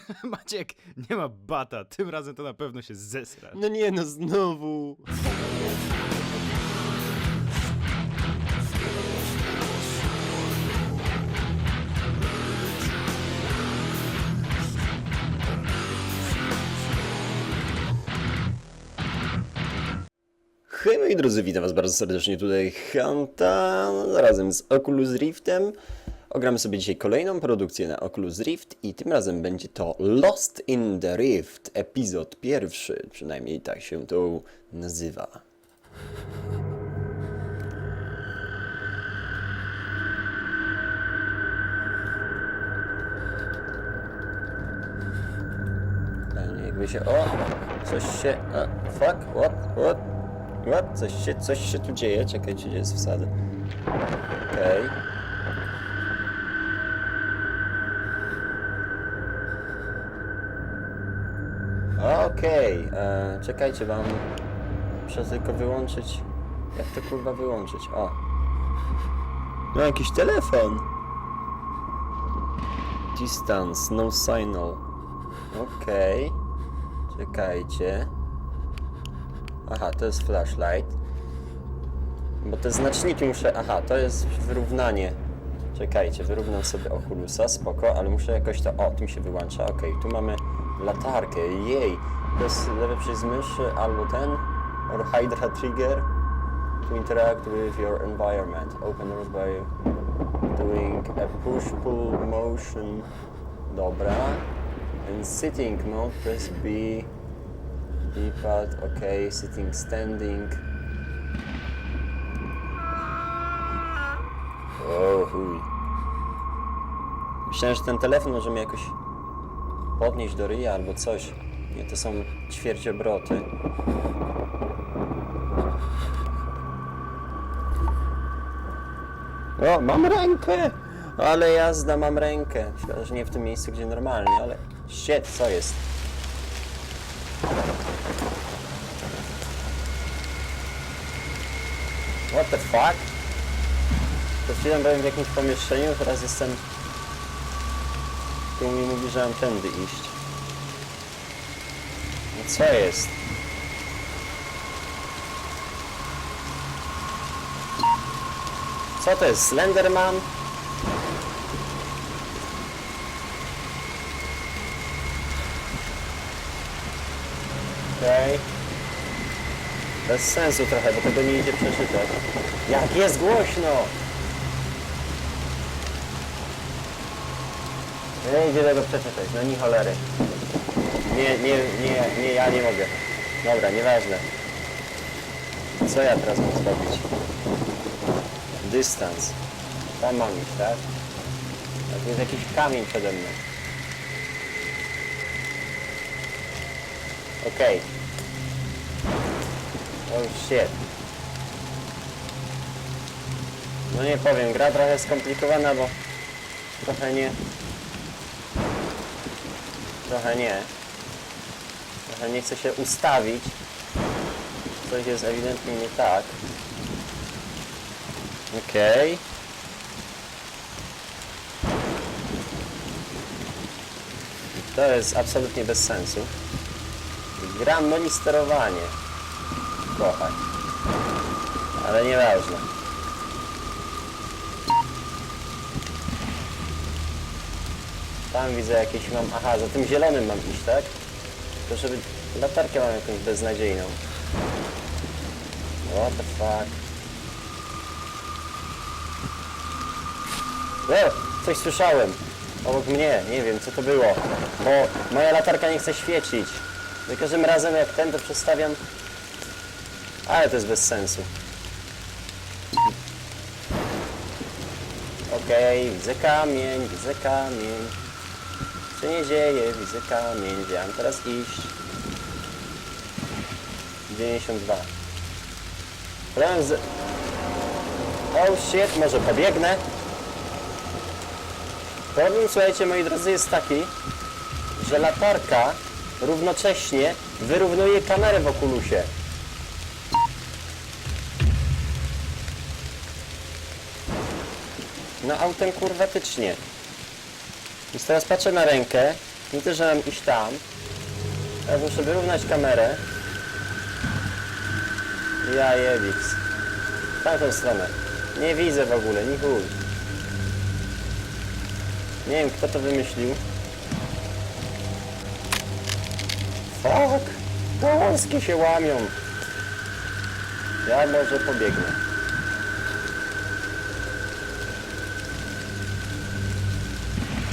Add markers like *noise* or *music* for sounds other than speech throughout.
*laughs* Maciek, nie ma bata, tym razem to na pewno się zesrasz. No nie no, znowu. Hej moi drodzy, witam was bardzo serdecznie tutaj Hanta razem z Oculus Riftem. Ogramy sobie dzisiaj kolejną produkcję na Oculus Rift i tym razem będzie to Lost in the Rift, epizod pierwszy, przynajmniej tak się to nazywa. Fajnie, jakby się... O! Coś się... A, fuck? What? What? What? Coś się, coś się tu dzieje. Czekajcie, gdzie jest wsady. Okej. Okej, e, czekajcie, mam... Muszę tylko wyłączyć... Jak to kurwa wyłączyć? O! No jakiś telefon! Distance, no signal. Okej. Czekajcie. Aha, to jest flashlight. Bo te znaczniki muszę... Aha, to jest wyrównanie. Czekajcie, wyrównam sobie Oculusa, spoko, ale muszę jakoś to... O, tym się wyłącza, okej. Tu mamy latarkę, jej. To jest lewy przycisk myszy albo ten, or Hydra Trigger to interact with your environment. Open door by doing a push-pull motion. Dobra. In sitting mode, press B. D-pad, ok. Sitting, standing. O chuj. Myślałem, że ten telefon może mnie jakoś podnieść do ryja albo coś. Nie, to są ćwierciobroty. O, mam rękę! Ale jazda, mam rękę. Szkoda, że nie w tym miejscu, gdzie normalnie, ale... Shit, co jest? What the fuck? Przed chwilą byłem w jakimś pomieszczeniu, teraz jestem... Tu mi mówi, że mam tędy iść. No co jest? Co to jest? Slenderman? Okej. Bez sensu trochę, bo tego nie idzie przeczytać. Jak jest głośno! Nie idzie tego przeczytać, no ni cholery. Nie, nie, nie, nie, ja nie mogę. Dobra, nieważne. Co ja teraz mam zrobić? Dystans. Tam mam iść, tak? Tak jest jakiś kamień przede mną. Okej. Oh shit. No nie powiem, gra trochę skomplikowana, bo trochę nie... Trochę nie. Trochę nie chce się ustawić. Coś jest ewidentnie nie tak. Okej. To jest absolutnie bez sensu. Gram menu sterowanie. Kochaj. Ale nieważne. Tam widzę jakieś mam... Aha, za tym zielonym mam iść, tak? To żeby... Latarkę mam jakąś beznadziejną. What the fuck? E, coś słyszałem. Obok mnie, nie wiem co to było. Bo moja latarka nie chce świecić. Za każdym razem jak ten to przestawiam. Ale to jest bez sensu. Okej, widzę kamień, widzę kamień. Co nie dzieje, widzę kamień, gdzie mam teraz iść? 92. Problem z... Oh shit, może pobiegnę? Problem, słuchajcie, moi drodzy, jest taki, że latarka równocześnie wyrównuje kamerę w okulusie. No autenkurwatycznie. Więc teraz patrzę na rękę to, że mam iść tam. Teraz muszę wyrównać kamerę. Ja jebix. W tamtą stronę. Nie widzę w ogóle, ni chuj. Nie wiem, kto to wymyślił. Fuck! Polskie się łamią. Ja może pobiegnę.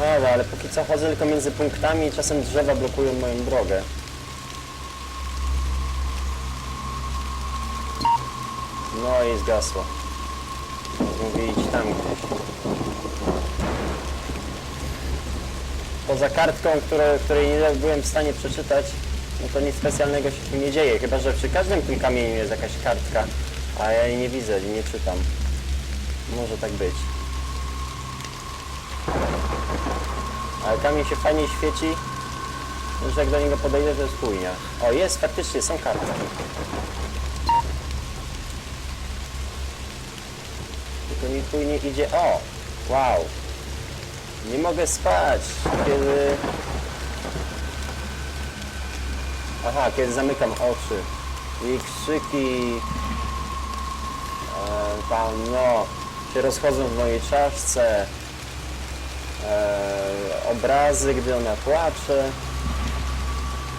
Dobra, ale póki co chodzę tylko między punktami i czasem drzewa blokują moją drogę. No i zgasło. Mówię idź tam gdzieś. Poza kartką, które, której nie byłem w stanie przeczytać, no to nic specjalnego się tu nie dzieje. Chyba, że przy każdym tym kamieniu jest jakaś kartka, a ja jej nie widzę, nie czytam. Może tak być. Ale kamień się fajnie świeci, że jak do niego podejdę, to jest chujnia. O, jest, faktycznie, są kartki. Tylko mi chuj nie idzie. O! Wow! Nie mogę spać, kiedy... Aha, kiedy zamykam oczy. I krzyki... E, tam, no... się rozchodzą w mojej czaszce. E, obrazy, gdy ona płacze.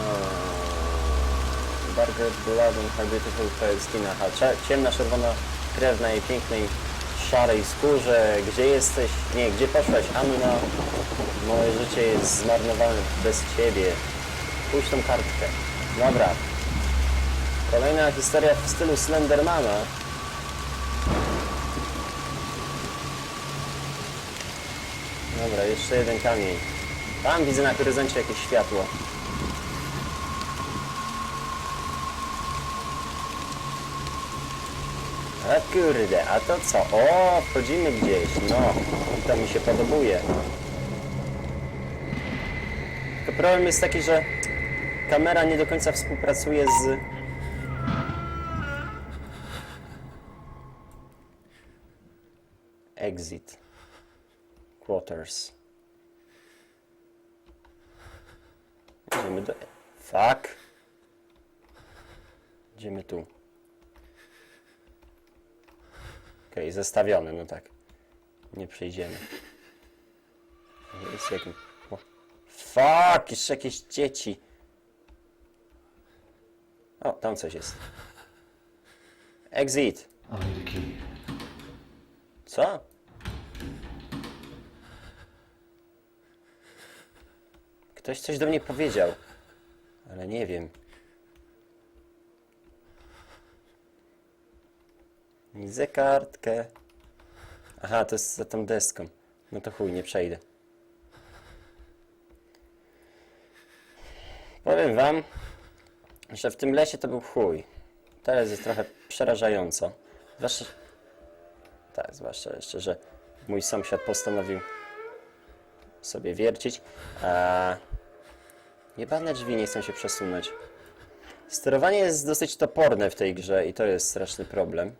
E, Darker blood and her beautiful pale skin. Aha, cze- ciemna, czerwona krew na jej pięknej, szarej skórze. Gdzie jesteś? Nie, gdzie poszłaś, Anna? Moje życie jest zmarnowane bez ciebie. Pójdź tą kartkę. Dobra. Kolejna historia w stylu Slendermana. Dobra, jeszcze jeden kamień. Tam widzę na horyzoncie jakieś światło. A kurde, a to co? O, wchodzimy gdzieś, no. I to mi się podobuje. Tylko problem jest taki, że kamera nie do końca współpracuje z... Exit. Quarters. Idziemy do... Fuck. Idziemy tu. Okej, zestawiony, no tak. Nie przejdziemy. Jest jakim... Fuck, jeszcze jakieś dzieci. O, tam coś jest. Exit. Co? Ktoś coś do mnie powiedział, ale nie wiem. Widzę kartkę. Aha, to jest za tą deską. No to chuj, nie przejdę. Powiem wam, że w tym lesie to był chuj. Teraz jest trochę przerażająco. Zwłaszcza, tak, zwłaszcza jeszcze, że mój sąsiad postanowił sobie wiercić. A jebane drzwi nie chcą się przesunąć. Sterowanie jest dosyć toporne w tej grze i to jest straszny problem.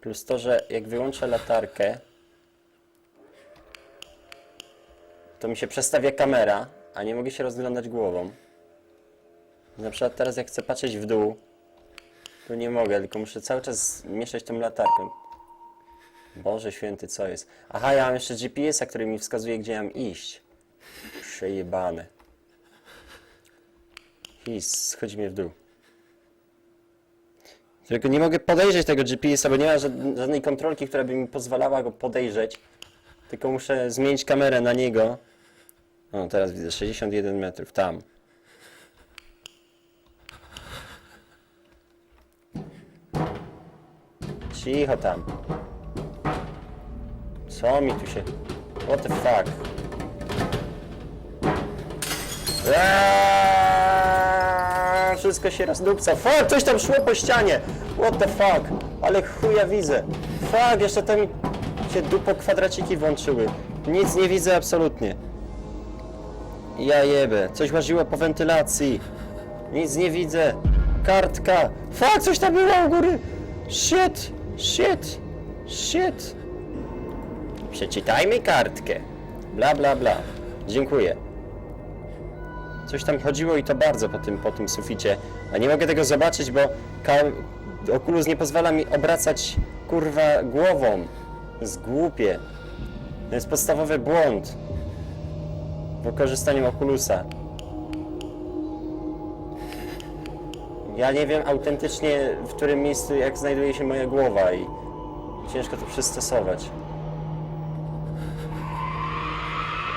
Plus to, że jak wyłączę latarkę, to mi się przestawia kamera, a nie mogę się rozglądać głową. Na przykład teraz jak chcę patrzeć w dół, to nie mogę, tylko muszę cały czas mieszać tą latarką. Boże święty, co jest? Aha, ja mam jeszcze GPS-a, który mi wskazuje, gdzie mam iść. Przejebane. I schodzi mnie w dół. Tylko nie mogę podejrzeć tego GPS-a, bo nie ma żad- żadnej kontrolki, która by mi pozwalała go podejrzeć. Tylko muszę zmienić kamerę na niego. O, teraz widzę 61 metrów, tam. Cicho tam. Co mi tu się... What the fuck? Aaaa, Wszystko się rozdupca. Fuck, coś tam szło po ścianie. What the fuck? Ale chuja widzę. Fuck, jeszcze tam się dupo kwadraciki włączyły. Nic nie widzę absolutnie. Ja jebę. Coś łaziło po wentylacji. Nic nie widzę. Kartka. Fuck, coś tam było u góry. Shit, shit, shit. Przeczytajmy kartkę. Bla, bla, bla. Dziękuję. Coś tam chodziło i to bardzo po tym, po tym suficie. A nie mogę tego zobaczyć, bo Oculus nie pozwala mi obracać kurwa głową. To jest głupie. To jest podstawowy błąd. Po korzystaniu Oculusa. Ja nie wiem autentycznie, w którym miejscu, jak znajduje się moja głowa i ciężko to przystosować.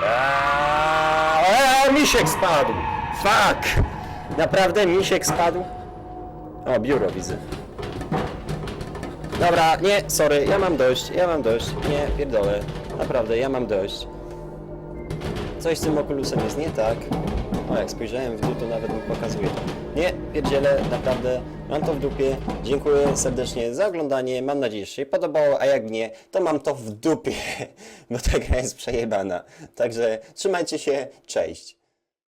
Aaaa, O, misiek spadł! Fuck! Naprawdę misiek spadł? O, biuro widzę. Dobra, nie, sorry, ja mam dość, ja mam dość. Nie, pierdolę. Naprawdę, ja mam dość. Coś z tym okulusem jest nie tak. O, jak spojrzałem w dół, to nawet mi pokazuje. Nie, pierdzielę, naprawdę, mam to w dupie. Dziękuję serdecznie za oglądanie, mam nadzieję, że się podobało, a jak nie, to mam to w dupie, *laughs* bo ta gra jest przejebana. Także trzymajcie się, cześć.